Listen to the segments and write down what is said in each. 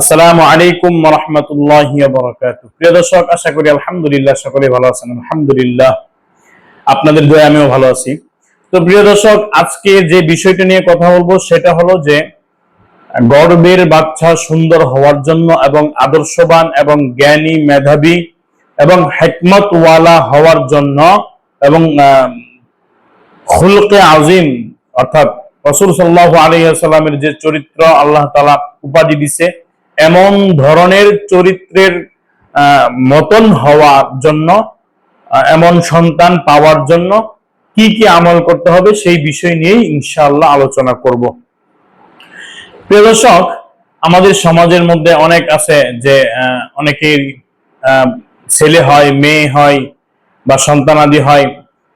আসসালামু আলাইকুম রহমতুল্লাহ বরকাত প্রিয় দর্শক, আশা করি আলহামদুলিল্লাহ সকলে ভালো আছেন। আলহামদুলিল্লাহ, আপনাদের দয়া আমিও ভালো আছি। তো প্রিয় দর্শক, আজকে যে বিষয়টা নিয়ে কথা বলব সেটা হলো যে, গর্বের বাচ্চা সুন্দর হওয়ার জন্য এবং আদর্শবান এবং জ্ঞানী মেধাবী এবং হেকমতওয়ালা হওয়ার জন্য এবং খুলকে আজিম, অর্থাৎ রসুল সাল্লাহ আলাইসাল্লামের যে চরিত্র আল্লাহ তালা উপাধি দিছে এমন ধরনের চরিত্রের মতন হওয়ার জন্য এমন সন্তান পাওয়ার জন্য কি কি আমল করতে হবে সেই বিষয় নিয়েই ইনশাআল্লাহ আলোচনা করব। প্রিয় দর্শক, আমাদের সমাজের মধ্যে অনেক আছে যে অনেকের ছেলে হয়, মেয়ে হয় বা সন্তানাদি হয়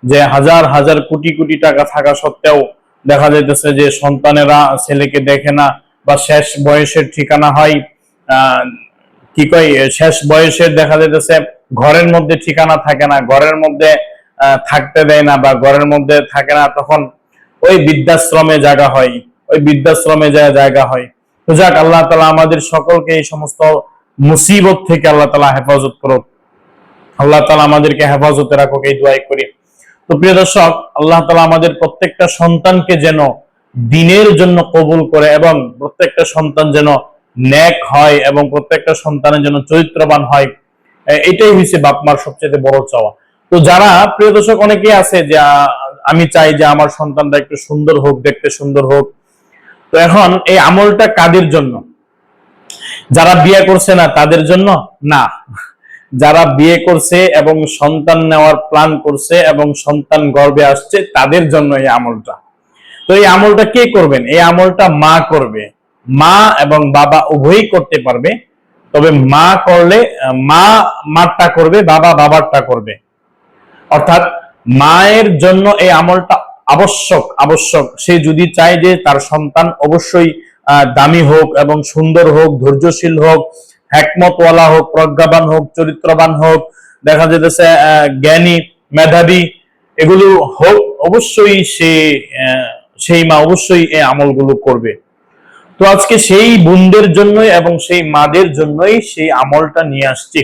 যে হাজার হাজার কোটি কোটি টাকা থাকা সত্ত্বেও দেখা যাইতেছে যে সন্তানেরা ছেলেকে দেখে না বা শেষ বয়সের ঠিকানা হয়। কি কয় শেষ বয়সের দেখা যাইতেছে ঘরের মধ্যে ঠিকানা থাকে না, ঘরের মধ্যে থাকতে দেয় না বা ঘরের মধ্যে থাকে না, তখন ওই বৃদ্ধাশ্রমে জায়গা হয়, ওই বৃদ্ধাশ্রমে যা জায়গা হয়। তো যাক, আল্লাহ তালা আমাদের সকলকে এই সমস্ত মুসিবত থেকে আল্লাহ তালা হেফাজত করুক। আল্লাহ তালা আমাদেরকে হেফাজতে রাখুক, এই দোয়াই করি। তো প্রিয় দর্শক, আল্লাহ তালা আমাদের প্রত্যেকটা সন্তানকে যেন দিনের জন্য কবুল করে এবং প্রত্যেকটা সন্তান যেন ন্যাক হয় এবং প্রত্যেকটা সন্তানের জন্য চরিত্রবান হয় এটাই হচ্ছে বাপমার সবচেয়ে বড় চাওয়া। তো যারা, প্রিয় দর্শক, অনেকেই আছে যে আমি চাই যে আমার সন্তানটা একটু সুন্দর হোক, দেখতে সুন্দর হোক। তো এখন এই আমলটা কাদের জন্য? যারা বিয়ে করছে না, তাদের জন্য? না। যারা বিয়ে করছে এবং সন্তান নেওয়ার প্ল্যান করছে এবং সন্তান গর্ভে আসছে, তাদের জন্য এই আমলটা। তো এই আমলটা কে করবেন? এই আমলটা মা করবে। মা এবং বাবা উভয়ই করতে পারবে, তবে মা করলে, মা মারটা করবে, বাবা বাবারটা করবে। অর্থাৎ মায়ের জন্য এই আমলটা আবশ্যক আবশ্যক। সে যদি চায় যে তার সন্তান অবশ্যই দামি হোক এবং সুন্দর হোক, ধৈর্যশীল হোক হ্যাকমতওয়ালা হোক, প্রজ্ঞাবান হোক, চরিত্রবান হোক, দেখা যেতেছে জ্ঞানী, মেধাবী, এগুলো হোক, অবশ্যই সে সেই মা অবশ্যই এই আমলগুলো করবে। তো আজকে সেই বোনদের জন্যই এবং সেই মাদের জন্যই সেই আমলটা নিয়ে আসছি।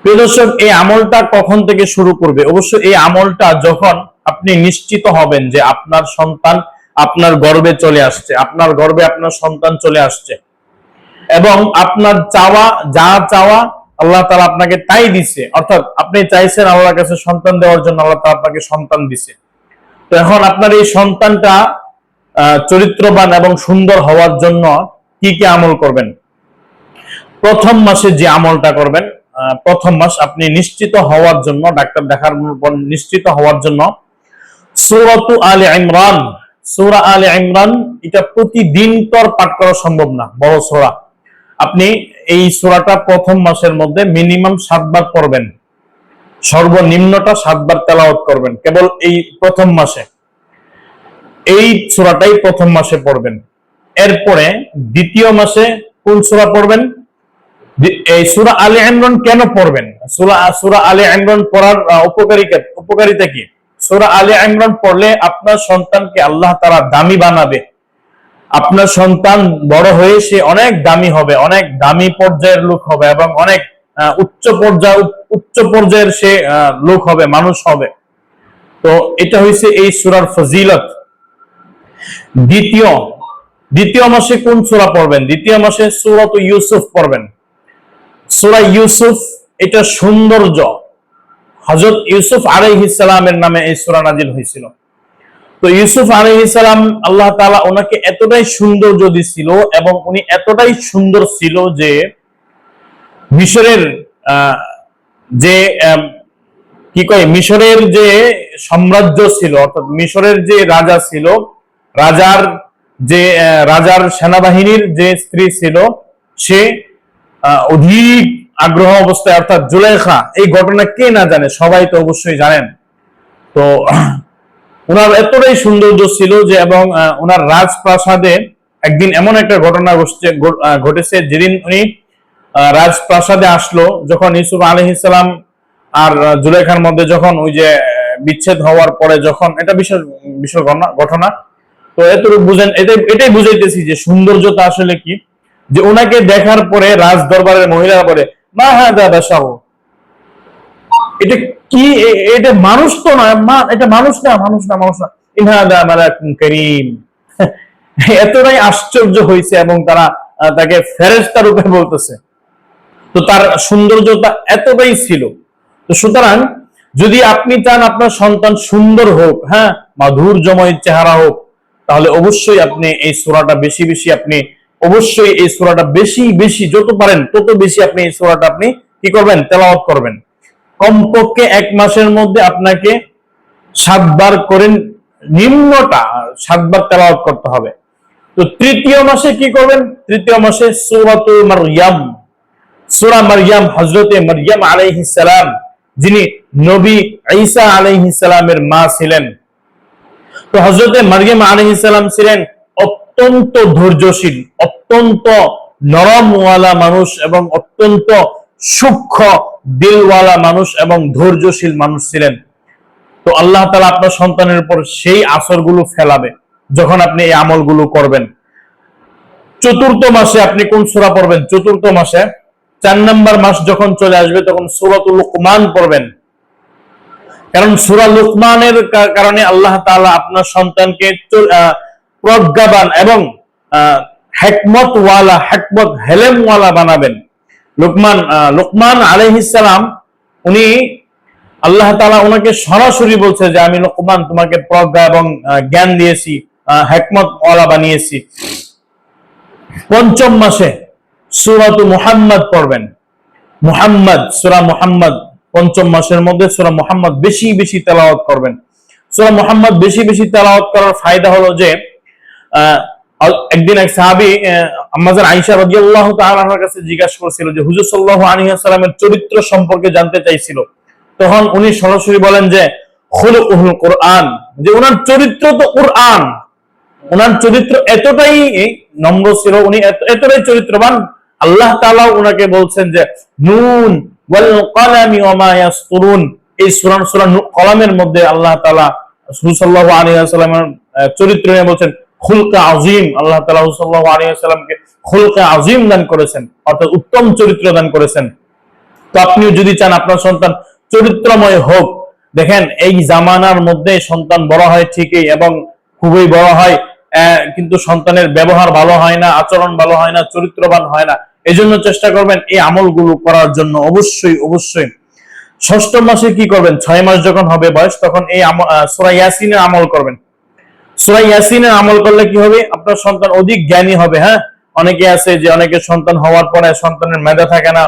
প্রিয় দর্শক, এই আমলটা কখন থেকে শুরু করবে? অবশ্য এই আমলটা যখন আপনি নিশ্চিত হবেন যে আপনার সন্তান আপনার গর্ভে চলে আসছে, আপনার গর্ভে আপনার সন্তান চলে আসছে। এবং আপনার চাওয়া, যা চাওয়া আল্লাহ তালা আপনাকে তাই দিছে। অর্থাৎ আপনি চাইছেন আল্লাহর কাছে সন্তান দেওয়ার জন্য আল্লাহ তালা আপনাকে সন্তান দিছে। তো এখন আপনার এই সন্তানটা চরিত্রবান এবং সুন্দর হওয়ার জন্য কি কি আমল করবেন? প্রথম মাসে যে আমলটা করবেন প্রথম মাস আপনি নিশ্চিত হওয়ার জন্য, ডাক্তার দেখার পর নিশ্চিত হওয়ার জন্য সূরাতু আলে ইমরান, সূরা আলে ইমরান, এটা প্রতিদিন তো আর পাঠ করা সম্ভব না, বড় সূরা। আপনি এই সূরাটা প্রথম মাসের মধ্যে মিনিমাম সাতবার পড়বেন। সর্বনিম্নটা সাতবার তেলাওয়াত করবেন, কেবল এই প্রথম মাসে। এই সূরাটাই প্রথম মাসে পড়বেন। এরপরে দ্বিতীয় মাসে কোন সূরা পড়বেন? এই সূরা আলে ইমরান কেন পড়বেন? সূরা সূরা আলে ইমরান পড়ার উপকারিতা উপকারিতা কি? সূরা আলে ইমরান পড়লে আপনার সন্তানকে আল্লাহ তাআলা দামি বানাবে। আপনার সন্তান বড় হয়ে সে অনেক দামি হবে, অনেক দামি পর্যায়ের লোক হবে এবং অনেক উচ্চ পর্যায়ে, উচ্চ পর্যায়ের সে লোক হবে, মানুষ হবে। তো এটা হয়েছে এই সূরার ফজিলত। দ্বিতীয় দ্বিতীয় মাসে কোন সূরা পড়বেন? দ্বিতীয় মাসে সূরাত ইউসুফ পড়বেন। সূরা ইউসুফ, এটা সৌন্দর্য। হযরত ইউসুফ আলাইহিস সালামের নামে এই সূরা নাজিল হয়েছিল। তো ইউসুফ আলাইহিস সালাম, আল্লাহ তাআলা ওনাকে এতটাই সৌন্দর্য দিছিল এবং উনি এতটাই সুন্দর ছিল যে মিশরের যে কি কয়? মিশরের যে সাম্রাজ্য ছিল, অর্থাৎ মিশরের যে রাজা ছিল রাজার যে রাজার সেনাবাহিনীর যে স্ত্রী ছিল, সে অধিক আগ্রহ অবস্থায়, অর্থাৎ জুলেখা এই ঘটনা কে না জানে, সবাই তো অবশ্যই জানেন। তো ওনার এতটাই সৌন্দর্য ছিল যে, এবং ওনার রাজপ্রাসাদে একদিন এমন একটা ঘটনা ঘটছে ঘটেছে, যেদিন উনি রাজপ্রাসাদে আসলো, যখন ইউসুফ আলহিসাম আর জুলেখার মধ্যে যখন ওই যে, বিচ্ছেদ হওয়ার পরে যখন, এটা বিশাল ঘটনা- ঘটনা তো এতটুকু বুঝেন, এটাই এটাই বুঝাইতেছি যে সৌন্দর্যতা আসলে কি? যে ওনাকে দেখার পরে রাজ দরবারের মহিলারা বলে মা হ্যাঁ দাদা সহ এটা কি এটা মানুষ তো না মা- এটা মানুষ না মানুষ না মানুষ না। ইনহাদা করিম। এতটাই আশ্চর্য হয়েছে এবং তারা তাকে ফেরেস্তা রূপে বলতেছে। তো তার সৌন্দর্যতা এতটাই ছিল। তো সুতরাং যদি আপনি চান আপনার সন্তান সুন্দর হোক হ্যাঁ মাধুর্যময় চেহারা হোক তাহলে অবশ্যই আপনি এই সোরাটা বেশি বেশি আপনি অবশ্যই এই সোরাটা বেশি বেশি যত পারেন, তত বেশি আপনি এই সোরাটা আপনি কি করবেন? তেলাওয়াত করবেন। কমপক্ষে এক মাসের মধ্যে আপনাকে সাতবার করেন নিম্নটা সাতবার তেলাওয়াত করতে হবে। তো তৃতীয় মাসে কি করবেন? তৃতীয় মাসে সূরাতুল মারইয়াম। সূরা মারইয়াম হযরতে মারইয়াম আলাইহিস সালাম, যিনি নবী ঈসা আলাইহিস সালামের মা ছিলেন। তো হযরতে মারইয়াম আলাইহিস সালাম ছিলেন অত্যন্ত ধৈর্যশীল, অত্যন্ত নরমওয়ালা মানুষ এবং অত্যন্ত সূক্ষ্ম দিলওয়ালা মানুষ এবং ধৈর্যশীল মানুষ ছিলেন। তো আল্লাহ তালা আপনার সন্তানের উপর সেই আসরগুলো ফেলাবে যখন আপনি এই আমলগুলো করবেন। চতুর্থ মাসে আপনি কোন সূরা পড়বেন? চতুর্থ মাসে। চার নম্বর মাস যখন চলে আসবে তখন সূরাতুল লুকমান পড়বেন। কারণ সুরা লুকমানের কারণে আল্লাহ তাআলা আপনার সন্তানকে প্রজ্ঞাবান এবং হেকমত ওয়ালা হেকমত হেলেম ওয়ালা বানাবেন। লুকমান লুকমান আলাইহিস সালাম, উনি আল্লাহ তাআলা ওনাকে সরাসরি বলছে যে, আমি লোকমান, তোমাকে প্রজ্ঞা এবং জ্ঞান দিয়েছি হেকমত ওয়ালা বানিয়েছি। পঞ্চম মাসে সুরাত মুহাম্মদ পড়বেন। মুহাম্মদ, সুরা মুহাম্মদ। পঞ্চম মাসের মধ্যে সুরা মোহাম্মদ বেশি বেশি তেলাওয়াত করবেন। সুরা মুহাম্মদ বেশি বেশি তেলাওয়াত করার ফায়দা হলো যে একদিন এক সাহাবী আমাদের আয়েশা রাদিয়াল্লাহু তাআলা আনহার কাছে জিজ্ঞাসা করেছিল যে, হুজুর সাল্লাল্লাহু আলাইহি ওয়াসাল্লামের চরিত্র সম্পর্কে জানতে চাইছিল। তখন উনি সরাসরি বলেন যে, খুলুকুল কোরআন। যে ওনার চরিত্র তো কোরআন। ওনার চরিত্র এতটাই নম্র ছিল, উনি এত- এতটাই চরিত্রবান। আল্লাহ তাআলা ওনাকে বলছেন যে, নুন মধ্যে আল্লাহ আহ, চরিত্র নিয়ে বলছেন খুলকা আজিম। আল্লাহ সাল্লাল্লাহু খুলকা আজিম দান করেছেন অর্থাৎ উত্তম চরিত্র দান করেছেন। তো আপনিও যদি চান আপনার সন্তান চরিত্রময় হোক দেখেন এই জামানার মধ্যে সন্তান বড় হয় ঠিকই এবং খুবই বড় হয় কিন্তু সন্তানের ব্যবহার ভালো হয় না আচরণ ভালো হয় না চরিত্রবান হয় না। এই জন্য চেষ্টা করবেন এই আমলগুলো করার জন্য। অবশ্যই অবশ্যই। ষষ্ঠ মাসে কি করবেন? ছয় মাস যখন হবে বয়স তখন এই আমল আহ, সূরা ইয়াসিনের আমল করবেন। সূরা ইয়াসিনের আমল করলে কি হবে? আপনার সন্তান অধিক জ্ঞানী হবে হ্যাঁ? অনেকে আছে যে অনেকে সন্তান হওয়ার পরে সন্তানের মেধা থাকে না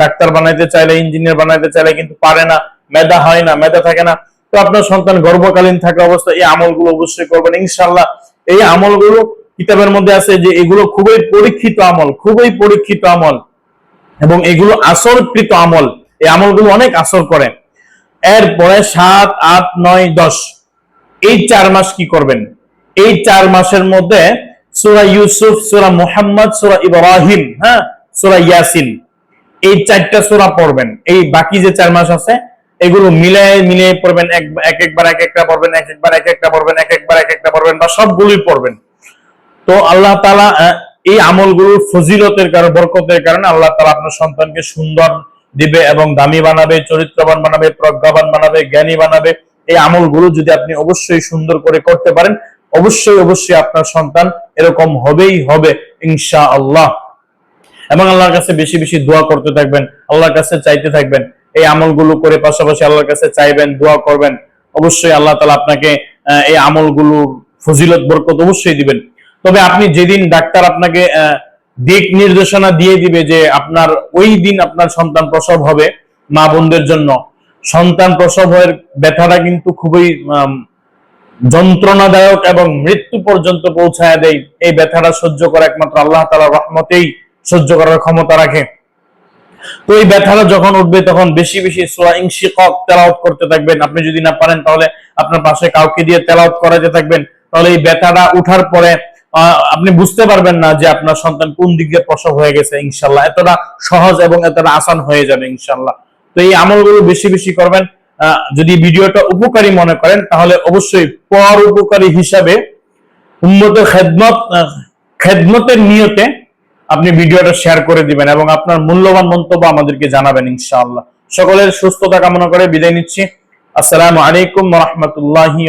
ডাক্তার বানাইতে চাইলে ইঞ্জিনিয়ার বানাইতে চাইলে কিন্তু পারে না মেধা হয় না মেধা থাকে না। তো আপনার সন্তান গর্ভকালীন থাকা অবস্থায় এই আমলগুলো অবশ্যই করবেন। ইনশাআল্লাহ এই আমলগুলো কিতাবের মধ্যে আছে যে এগুলো খুবই পরীক্ষিত আমল, খুবই পরীক্ষিত আমল এবং এগুলো আসরকৃত আমল। এই আমলগুলো অনেক আসর করে। এরপরে সাত, আট, নয়, দশ। এই চার মাস কি করবেন? এই চার মাসের মধ্যে সুরা ইউসুফ, সুরা মুহাম্মদ, সুরা ইব্রাহিম হ্যাঁ সুরা ইয়াসিন, এই চারটা সুরা পড়বেন। এই বাকি যে চার মাস আছে, এগুলো মিলিয়ে মিলিয়ে পড়বেন এক একবার, এক একটা পড়বেন, এক একবার, এক একটা পড়বেন, এক একবার, এক একটা পড়বেন বা সবগুলোই পড়বেন। তো আল্লাহ তালা এই আমলগুলোর ফজিলতের কারণে, বরকতের কারণে আল্লাহ তালা আপনার সন্তানকে সুন্দর দিবে এবং দামি বানাবে, চরিত্রবান বানাবে, প্রজ্ঞাবান বানাবে, জ্ঞানী বানাবে। এই আমলগুলো যদি আপনি অবশ্যই সুন্দর করে করতে পারেন, অবশ্যই অবশ্যই আপনার সন্তান এরকম হবেই হবে ইনশা আল্লাহ এবং আল্লাহর কাছে বেশি বেশি দোয়া করতে থাকবেন, আল্লাহর কাছে চাইতে থাকবেন। এই আমলগুলো করে পাশাপাশি আল্লাহর কাছে চাইবেন, দোয়া করবেন। অবশ্যই আল্লাহ তালা আপনাকে এই আমলগুলো ফজিলত, বরকত অবশ্যই দিবেন। তবে আপনি যেদিন ডাক্তার আপনাকে দিক নির্দেশনা দিয়ে দিবে যে আপনার ওই দিন আপনার সন্তান প্রসব হবে মা বোনদের জন্য, সন্তান প্রসবের ব্যথাটা কিন্তু খুবই যন্ত্রণাদায়ক এবং মৃত্যু পর্যন্ত পৌঁছায় দেয়। এই ব্যথাটা সহ্য করা একমাত্র আল্লাহ তাআলার রহমতেই সহ্য করার ক্ষমতা রাখে। তো এই ব্যথাটা যখন উঠবে তখন বেশি বেশি সোয়া ইনশিকক তেলাওয়াত করতে থাকবেন। আপনি যদি না পারেন তাহলে আপনার পাশে কাউকে দিয়ে তেলাওয়াত করাতে থাকবেন। তাহলে এই ব্যথাটা উঠার পরে আপনি বুঝতে পারবেন না যে আপনার সন্তান কোন দিক দিয়ে প্রসব হয়ে গেছে, ইনশাল্লাহ। এতটা সহজ এবং এতটা আসান হয়ে যাবে, ইনশাল্লাহ। তো এই আমলগুলো বেশি বেশি করবেন। যদি ভিডিওটা উপকারী মনে করেন, তাহলে অবশ্যই পর উপকারী হিসাবে উম্মতের খেদমত খেদমতের নিয়তে আপনি ভিডিওটা শেয়ার করে দিবেন এবং আপনার মূল্যবান মন্তব্য আমাদেরকে জানাবেন, ইনশাআল্লাহ। সকলের সুস্থতা কামনা করে বিদায় নিচ্ছি। আসসালামু আলাইকুম রহমতুল্লাহি